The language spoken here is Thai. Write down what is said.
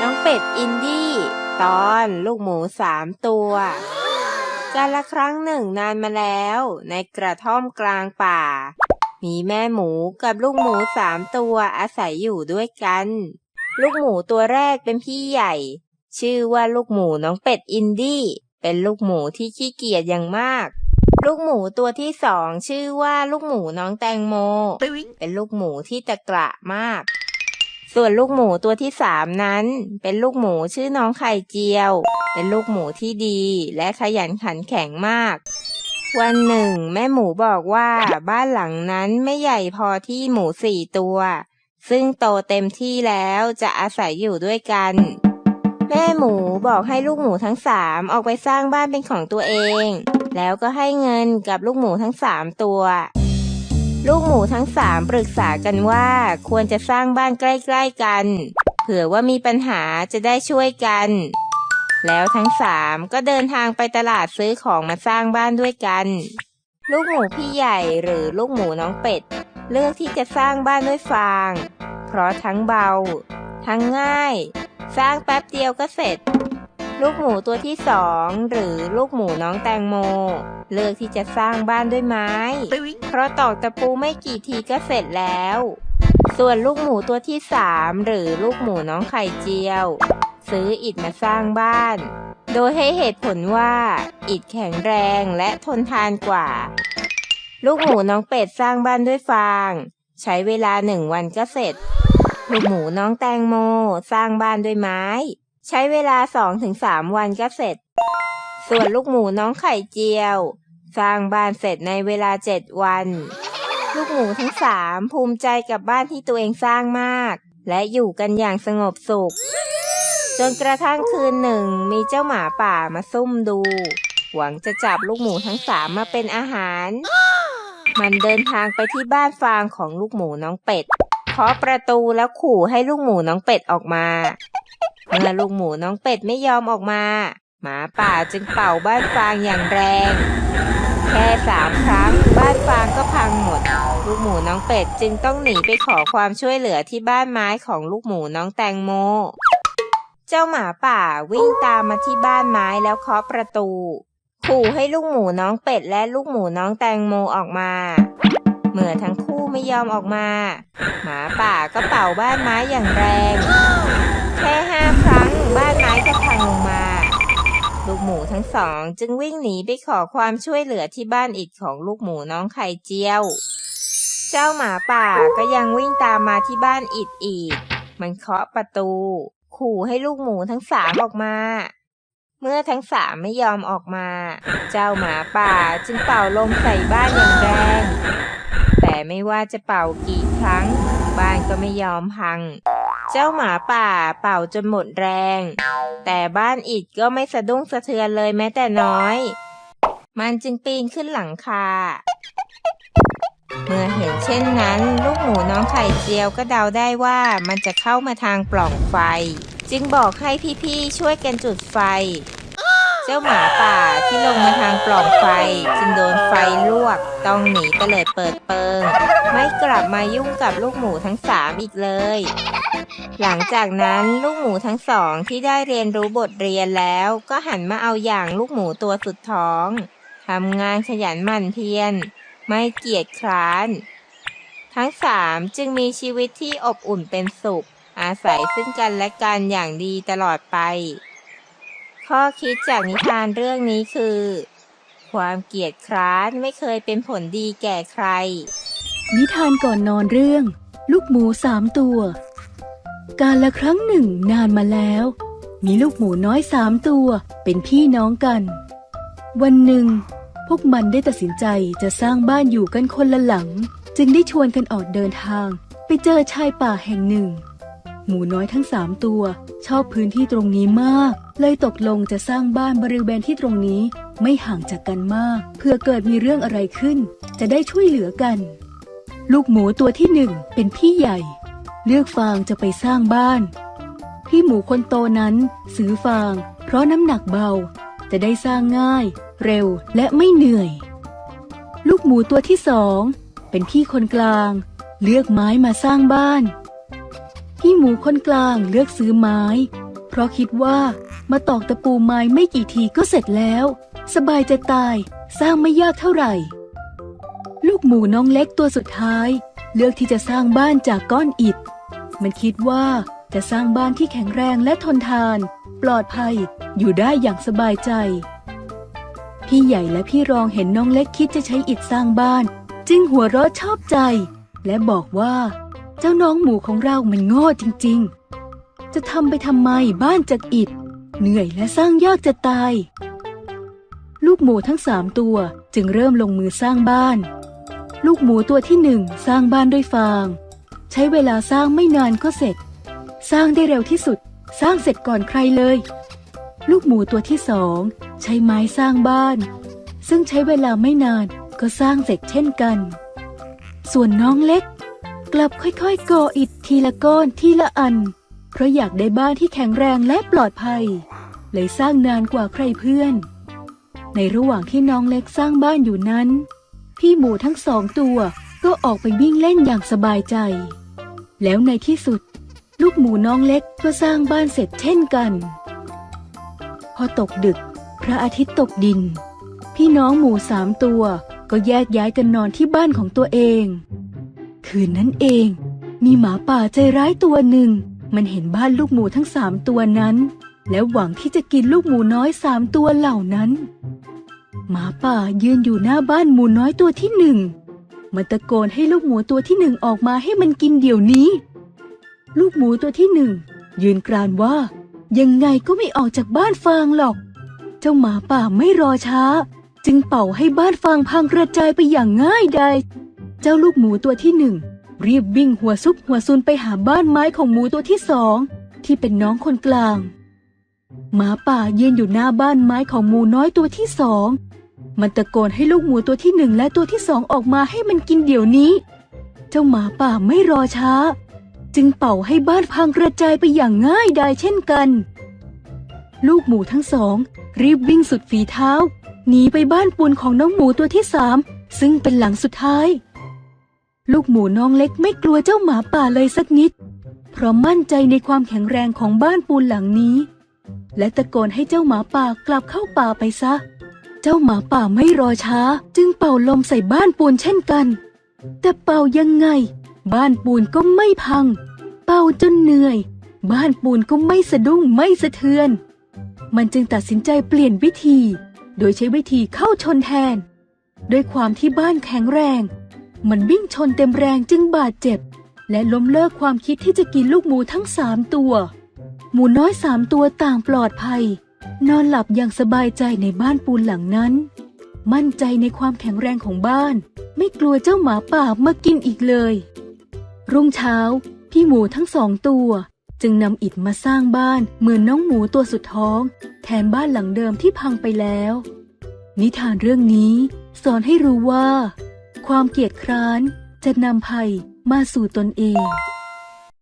น้องเป็ดอินดี้ตอนลูกหมูสามตัวการละครั้งหนึ่งนานมาแล้ว ในกระท่อมกลางป่า มีแม่หมูกับลูกหมูสามตัวอาศัยอยู่ด้วยกัน ลูกหมูตัวแรกเป็นพี่ใหญ่ ชื่อว่าลูกหมูน้องเป็ดอินดี้เป็นลูกหมูที่ขี้เกียจอย่างมาก ลูกหมูตัวที่สองชื่อว่าลูกหมูน้องแตงโม เป็นลูกหมูที่ตะกระมาก ส่วนลูกหมูตัวที่สามนั้น เป็นลูกหมูชื่อน้องไข่เจียว เป็นลูกหมูที่ดี และขยันขันแข็งมาก วันหนึ่ง แม่หมูบอกว่าบ้านหลังนั้นไม่ใหญ่พอที่หมูสี่ตัว ซึ่งโตเต็มที่แล้วจะอาศัยอยู่ด้วยกัน แม่หมูบอกให้ลูกหมูทั้งสามออกไปสร้างบ้านเป็นของตัวเอง แล้วก็ให้เงินกับลูกหมูทั้งสามตัว ลูกหมูทั้งสามปรึกษากันว่าควรจะสร้างบ้านใกล้ ๆกัน เผื่อว่ามีปัญหาจะได้ช่วยกัน แล้วทั้งสามก็เดินทางไปตลาดซื้อของมาสร้างบ้านด้วยกัน ลูกหมูพี่ใหญ่หรือลูกหมูน้องเป็ด เลือกที่จะสร้างบ้านด้วยฟาง เพราะทั้งเบา ทั้งง่าย สร้างแป๊บเดียวก็เสร็จ ลูกหมูตัวที่สองหรือลูกหมูน้องแตงโม เลือกที่จะสร้างบ้านด้วยไม้ เพราะตอกตะปูไม่กี่ทีก็เสร็จแล้ว ส่วนลูกหมูตัวที่สามหรือลูกหมูน้องไข่เจียว ซื้ออิฐมาสร้างบ้าน โดยให้เหตุผลว่า อิฐแข็งแรงและทนทานกว่า ลูกหมูน้องเป็ดสร้างบ้านด้วยฟาง ใช้เวลาหนึ่งวันก็เสร็จ ลูกหมูน้องแตงโม สร้างบ้านด้วยไม้ ใช้เวลาสองถึงสามวันก็เสร็จ ส่วนลูกหมูน้องไข่เจียว สร้างบ้านเสร็จในเวลาเจ็ดวัน ลูกหมูทั้งสามภูมิใจกับบ้านที่ตัวเองสร้างมาก และอยู่กันอย่างสงบสุข จนกระทั่งคืนหนึ่งมีเจ้าหมาป่ามาซุ่มดู หวังจะจับลูกหมูทั้งสามมาเป็นอาหาร มันเดินทางไปที่บ้านฟางของลูกหมูน้องเป็ดเคาะประตูแล้วขู่ให้ลูกหมูน้องเป็ดออกมา เมื่อลูกหมูน้องเป็ดไม่ยอมออกมา หมาป่าจึงเป่าบ้านฟางอย่างแรง แค่สามครั้งบ้านฟางก็พังหมด ลูกหมูน้องเป็ดจึงต้องหนีไปขอความช่วยเหลือที่บ้านไม้ของลูกหมูน้องแตงโม เจ้าหมาป่าวิ่งตามมาที่บ้านไม้แล้วเคาะประตู ขู่ให้ลูกหมูน้องเป็ดและลูกหมูน้องแตงโมออกมาเมื่อทั้งคู่ไม่ยอมออกมา หมาป่าก็เป่าบ้านไม้อย่างแรง ค่ห้าครั้ง บ้านไม้ก็พังลงมา ลูกหมูทั้งสอง จึงวิ่งหนีไปขอความช่วยเหลือที่บ้านอิดของลูกหมูน้องไข่เจียว เจ้าหมาป่าก็ยังวิ่งตามมาที่บ้านอิดอีก มันเคาะประตู ขู่ให้ลูกหมูทั้งสามออกมาเมื่อทั้งสามไม่ยอมออกมา เจ้าหมาป่าจึงเป่าลมใส่บ้านอย่างแรง แต่ไม่ว่าจะเป่ากี่ครั้ง บ้านก็ไม่ยอมพัง เจ้าหมาป่าเป่าจนหมดแรง แต่บ้านอิดก็ไม่สะดุ้งสะเทือนเลยแม้แต่น้อย มันจึงปีนขึ้นหลังคา เมื่อเห็นเช่นนั้น ลูกหมูน้องไข่เจียวก็เดาได้ว่ามันจะเข้ามาทางปล่องไฟ จึงบอกให้พี่ๆช่วยกันจุดไฟ เจ้าหมาป่าที่ลงมาทางปล่องไฟ จึงโดนไฟลวก ต้องหนีเตลิดเปิดเปิง ไม่กลับมายุ่งกับลูกหมูทั้งสามอีกเลย หลังจากนั้นลูกหมูทั้งสองที่ได้เรียนรู้บทเรียนแล้ว ก็หันมาเอาอย่างลูกหมูตัวสุดท้องทำงานขยันหมั่นเพียรไม่เกียจคร้าน ทั้งสามจึงมีชีวิตที่อบอุ่นเป็นสุข อาศัยซึ่งกันและกันอย่างดีตลอดไป ข้อคิดจากนิทานเรื่องนี้คือ ความเกียจคร้านไม่เคยเป็นผลดีแก่ใคร นิทานก่อนนอนเรื่อง ลูกหมูสามตัว การละครั้งหนึ่งนานมาแล้ว มีลูกหมูน้อยสามตัวเป็นพี่น้องกัน วันหนึ่ง พวกมันได้ตัดสินใจจะสร้างบ้านอยู่กันคนละหลัง จึงได้ชวนกันออกเดินทาง ไปเจอชายป่าแห่งหนึ่ง หมูน้อยทั้งสามตัวชอบพื้นที่ตรงนี้มาก เลยตกลงจะสร้างบ้านบริเวณที่ตรงนี้ไม่ห่างจากกันมากเพื่อเกิดมีเรื่องอะไรขึ้น จะได้ช่วยเหลือกัน ลูกหมูตัวที่หนึ่งเป็นพี่ใหญ่ เลือกฟางจะไปสร้างบ้าน พี่หมูคนโตนั้นซื้อฟาง เพราะน้ำหนักเบา จะได้สร้างง่าย เร็วและไม่เหนื่อย ลูกหมูตัวที่สอง เป็นพี่คนกลาง เลือกไม้มาสร้างบ้าน พี่หมูคนกลางเลือกซื้อไม้ เพราะคิดว่ามาตอกตะปูไม้ไม่กี่ทีก็เสร็จแล้ว สบายจะตายสร้างไม่ยากเท่าไหร่ ลูกหมูน้องเล็กตัวสุดท้าย เลือกที่จะสร้างบ้านจากก้อนอิฐ มันคิดว่าจะสร้างบ้านที่แข็งแรงและทนทาน ปลอดภัย อยู่ได้อย่างสบายใจ พี่ใหญ่และพี่รองเห็นน้องเล็กคิดจะใช้อิฐสร้างบ้าน จึงหัวเราะชอบใจ และบอกว่า เจ้าน้องหมูของเรามันโง่จริง ๆ จะทำไปทำไมบ้านจากอิฐ เหนื่อยและสร้างยากจะตาย ลูกหมูทั้งสามตัวจึงเริ่มลงมือสร้างบ้าน ลูกหมูตัวที่หนึ่งสร้างบ้านด้วยฟาง ใช้เวลาสร้างไม่นานก็เสร็จ สร้างได้เร็วที่สุด สร้างเสร็จก่อนใครเลย ลูกหมูตัวที่สองใช้ไม้สร้างบ้าน ซึ่งใช้เวลาไม่นานก็สร้างเสร็จเช่นกัน ส่วนน้องเล็ก กลับค่อยๆก่ออิฐทีละก้อนทีละอัน เพราะอยากได้บ้านที่แข็งแรงและปลอดภัย เลยสร้างนานกว่าใครเพื่อน ในระหว่างที่น้องเล็กสร้างบ้านอยู่นั้น พี่หมูทั้งสองตัว ก็ออกไปวิ่งเล่นอย่างสบายใจ แล้วในที่สุด ลูกหมูน้องเล็กก็สร้างบ้านเสร็จเช่นกัน พอตกดึก พระอาทิตย์ตกดิน พี่น้องหมูสามตัวก็แยกย้ายกันนอนที่บ้านของตัวเอง คืนนั้นเอง มีหมาป่าใจร้ายตัวหนึ่ง มันเห็นบ้านลูกหมูทั้งสามตัวนั้น แล้วหวังที่จะกินลูกหมูน้อยสามตัวเหล่านั้น หมาป่ายืนอยู่หน้าบ้านหมูน้อยตัวที่หนึ่ง มันตะโกนให้ลูกหมูตัวที่หนึ่งออกมาให้มันกินเดี๋ยวนี้ ลูกหมูตัวที่หนึ่งยืนกรานว่า ยังไงก็ไม่ออกจากบ้านฟางหรอก เจ้าหมาป่าไม่รอช้า จึงเป่าให้บ้านฟางพังกระจายไปอย่างง่ายดายเจ้าลูกหมูตัวที่หนึ่งรีบวิ่งหัวซุกหัวซุนไปหาบ้านไม้ของหมูตัวที่สองที่เป็นน้องคนกลาง หมาป่ายืนอยู่หน้าบ้านไม้ของหมูน้อยตัวที่สอง มันตะโกนให้ลูกหมูตัวที่หนึ่งและตัวที่สองออกมาให้มันกินเดี๋ยวนี้ เจ้าหมาป่าไม่รอช้า จึงเป่าให้บ้านพังกระจายไปอย่างง่ายดายเช่นกัน ลูกหมูทั้งสอง รีบวิ่งสุดฝีเท้าหนีไปบ้านปูนของน้องหมูตัวที่สามซึ่งเป็นหลังสุดท้าย ลูกหมูน้องเล็กไม่กลัวเจ้าหมาป่าเลยสักนิด เพราะมั่นใจในความแข็งแรงของบ้านปูนหลังนี้ และตะโกนให้เจ้าหมาป่ากลับเข้าป่าไปซะ จ้าหมาป่าไม่รอช้า จึงเป่าลมใส่บ้านปูนเช่นกัน แต่เป่ายังไง บ้านปูนก็ไม่พัง เป่าจนเหนื่อย บ้านปูนก็ไม่สะดุ้งไม่สะเทือน มันจึงตัดสินใจเปลี่ยนวิธี โดยใช้วิธีเข้าชนแทน ด้วยความที่บ้านแข็งแรง มันวิ่งชนเต็มแรงจึงบาดเจ็บ และล้มเลิกความคิดที่จะกินลูกหมูทั้งสามตัว หมูน้อยสามตัวต่างปลอดภัย นอนหลับอย่างสบายใจในบ้านปูนหลังนั้น มั่นใจในความแข็งแรงของบ้าน ไม่กลัวเจ้าหมาป่ามากินอีกเลย รุ่งเช้า พี่หมูทั้งสองตัว จึงนำอิฐมาสร้างบ้านเหมือนน้องหมูตัวสุดท้อง แทนบ้านหลังเดิมที่พังไปแล้ว นิทานเรื่องนี้ สอนให้รู้ว่า ความเกียจคร้านจะนำภัยมาสู่ตนเอง